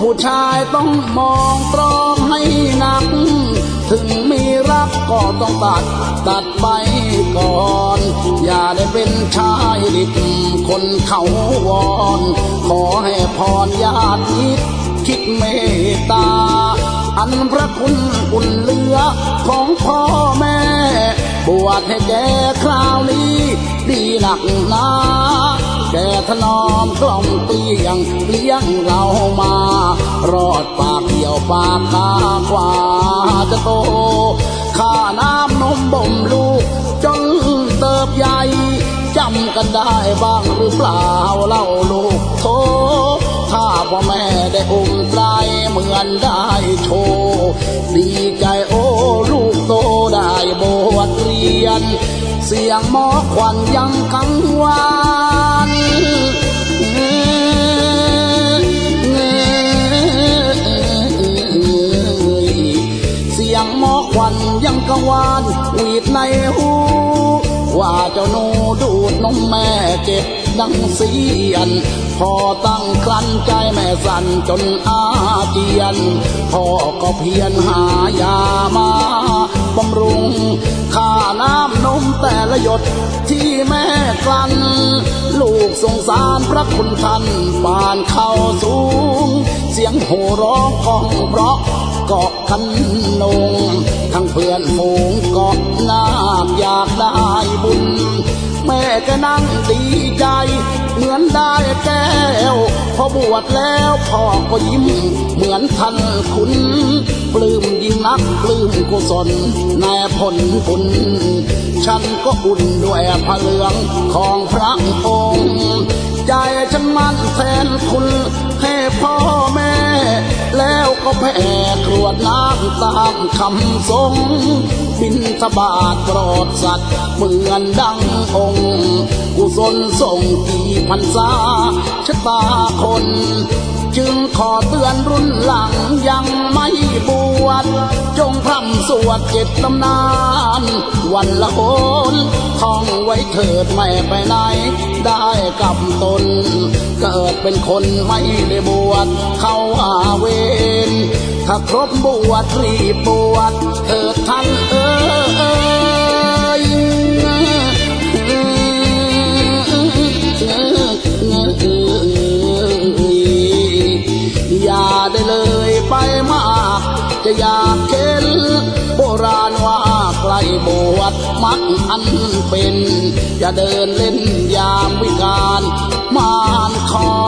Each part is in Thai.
ผู้ชายต้องมองตรองให้หนัก ถึงมีรักก็ต้องตัด ตัดไปก่อน อย่าได้เป็นชายดิบคนเขาวอน ขอให้พรญาติมิตรคิดเมตตา อันพระคุณอุ่นเหลือของพ่อแม่ บวชให้แกคราวนี้ ดีหนักหนา แกถนอมกล่อมเตียงเลี้ยงเรามา รอดปากเหี่ยวปากกากว่าจะโตข้าน้ำนมบ่มลูกจนเติบใหญ่จำกันได้บ้างหรือเปล่าเล่าลูกโทถ้าพ่อแม่ได้อุ้มไกลเหมือนได้โชว์ดีใจโอ้ลูกโตได้บวชเรียน เสียงหมอควันยังกังวาน หวีดในหู ว่าเจ้าหนูดูดนมแม่เจ็บดังเสียน พอตั้งครันใจแม่สั่นจนอาเจียน พ่อก็เพียรหายามาบำรุงข้านา มแต่ละหยดที่แม่กลั้นลูกสงสารพระคุณท่านปานเข้าสูง เสียงโห่ร้องของเพราะเกาะคันนงทั้งเพื่อนฝูงเกาะนาอยากได้บุญ แม่ก็นั่งดีใจ เหมือนได้แก้ว พอบวชแล้วพ่อก็ยิ้มเหมือนท่านคุณ ปลื้มยิ่งนักปลื้มกุศลแน่ผลบุญฉันก็อุ่นด้วยพระเหลืองของพระองค์ ใจฉันมั่นแทนคุณให้พ่อแม่ แล้วก็แผ่กรวดน้ำตามคำทรงบินทบาทโปรดสัตว์เหมือนดังองค์กุศลส่งกี่พันษาชะตาคน จึงขอเตือนรุ่นหลังยังไม่บวชจงพร่ำสวดเจ็ดตำนาน วันละโอนท่องไว้เถิดไม่ไปไหน ได้กับตน เกิดเป็นคนไม่ได้บวชเข้าอาเวนถ้าครบบวชรีบบวชเถิดท่านเอ้ย มักอันเป็น อย่าเดินเล่นยามวิการมานคอ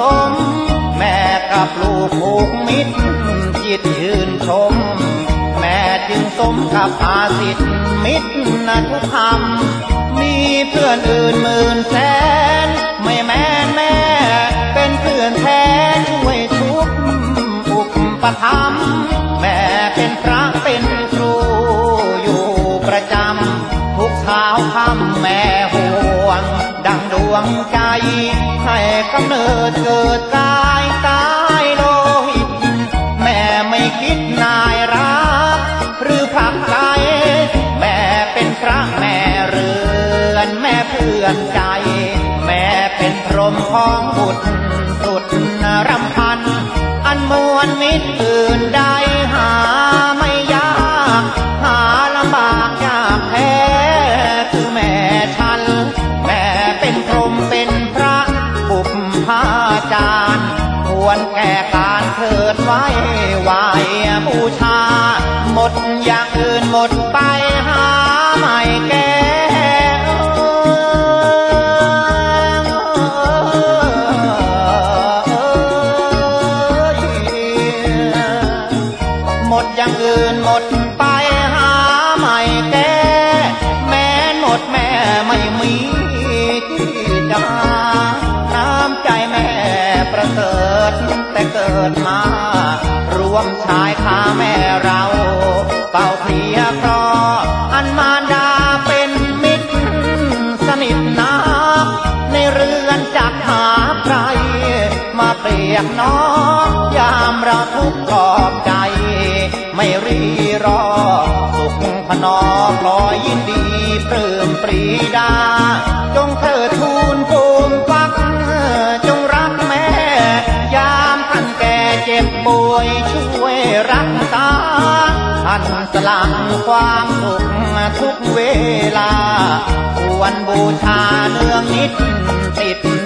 สม แม่กับลูกผูกมิตรจิตยืนชม แม่จึงสมกับอาสิทธิ์มิตรนะทุกคำมีเพื่อนอื่นหมื่นแสน ไม่แม่แม่ เป็นเพื่อนแท้ช่วยทุกอุปถัมภ์แม่เป็นพระเป็น ทุกเช้าค่ำแม่ห่วง ดังดวงใจ ให้กำเนิดเกิดกายตายโลหิต แม่ไม่คิดนายรัก หรือผักใจ แม่เป็นพระแม่เรือน แม่เพื่อนใจ แม่เป็นพรหมของบุตร แก้หมดย่งื่นหมดไปหาใหม่แก้แม้หมดแม่ไม่มีที่ดน้ำใจแม่ประเสริฐแต่เกิดมารวมชายคาแม่ ยกน้องยามเราทุกข์กอบใจ ไม่รีรอสุขพนอพลอยยินดีเลื้มปรีดา จงเธอทูลภูมิฟักจงรักแม่ ยามท่านแก่เจ็บป่วยช่วยรักษาท่านสลังความสุขทุกเวลาควรบูชาเนื่องนิดติด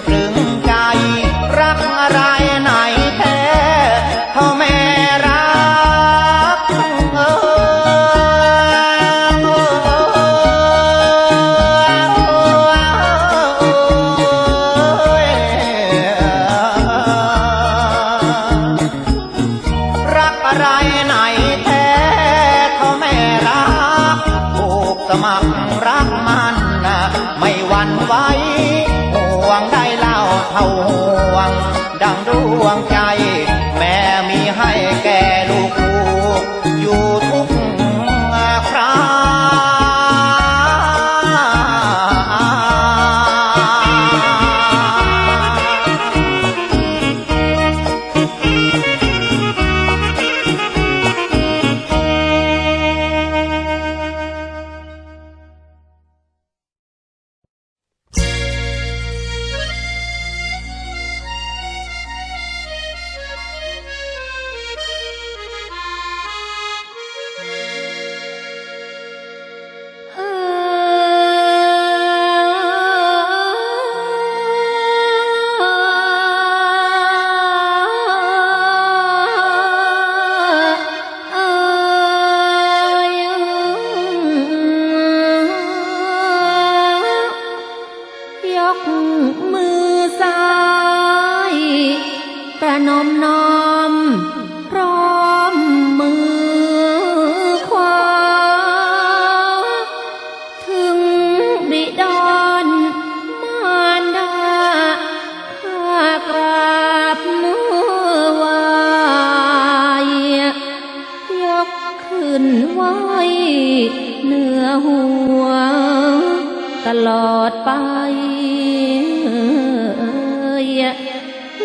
นมน้อย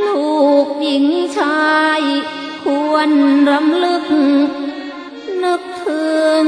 ลูกหญิงชายควรรำลึก นึกถึง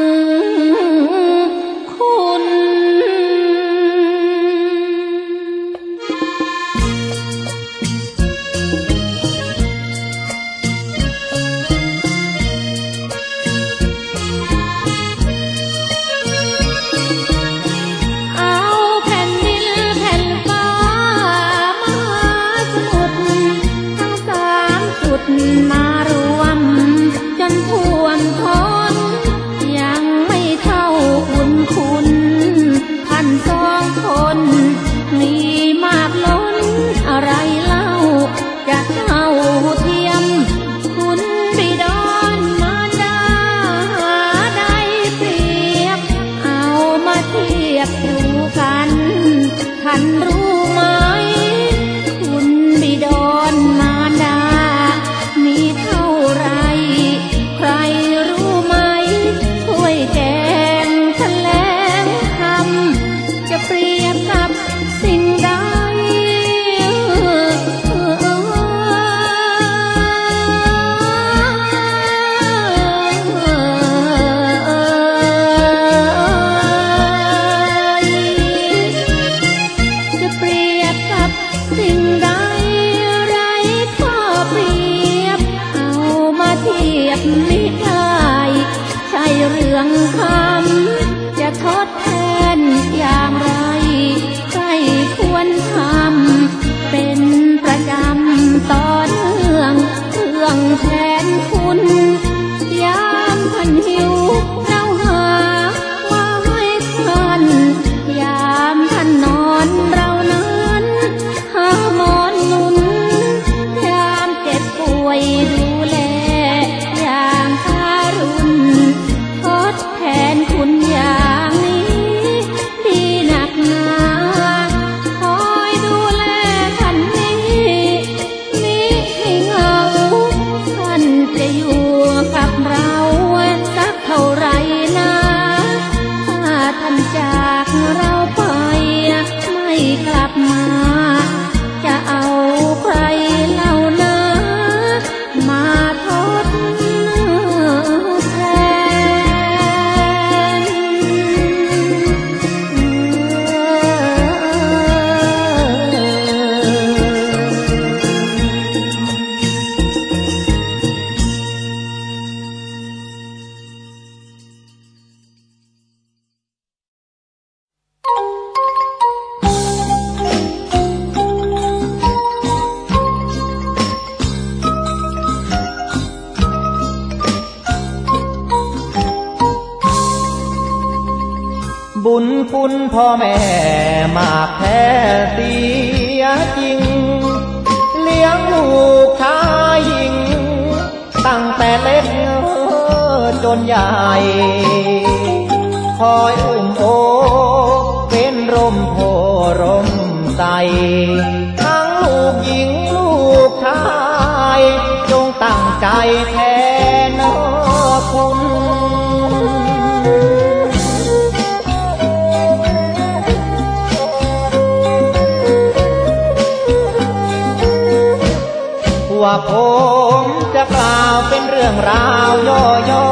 ท่านจากเราไพ่อแม่มากแท้เสียจริง เลี้ยงลูกชายหญิง ตั้งแต่เล็กจนใหญ่ คอยอุ้มโอเป็นร่มโพร่มใสทั้งลูกหญิงลูกชาย จงตั้งใจ รื่องราวย่อ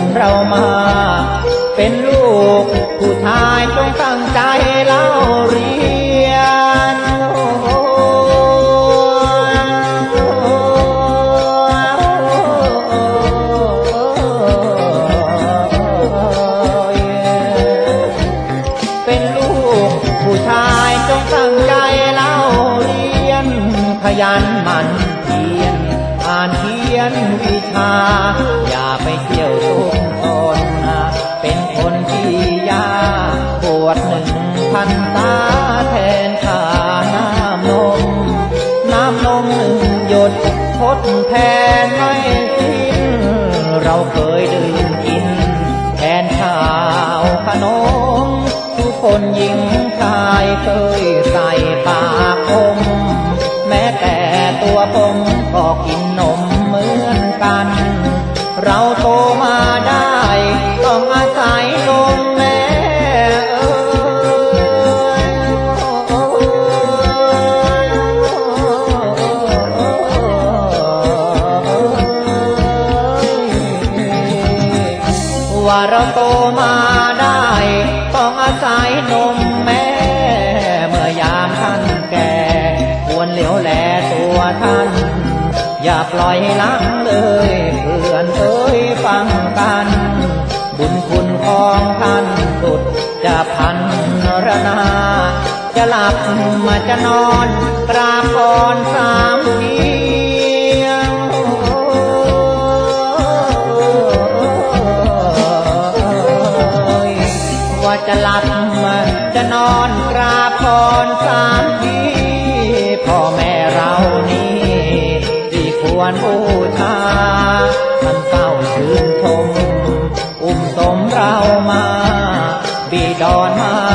ลเรามา เป็นลูกผู้ชายจงตั้งใจเล่าเรียนเป็นลูกผู้ชายจงตั้งใจเล่าเรียน ขยันหมันเพียรอ่านเขีย นวิชา อย่าไปเที่ยวทุกตนนเป็นคนที่ยากปวดหนึ่งพันตาแทนค่าน้ำนม น้ำนมหนึ่งหยดทดแทนไม่สิ้นเราเคยดื่มกิน แทนข้าวขนมทุกคนหญิงชายเคยใส่ปาก ปล่อยห้ลังเลยเพื่อนเอ้ยฟังกัน บุญคุณของท่านสุดจะพันรนา จะหลับมาจะนอนกราบก่อนสามเพีว่าจะหลับจะนอนกราบก่อนสามทีพ่อแม่านโอชาท่านเฝ้าชื่นชม อุ้มสมเรามา บีดอนมา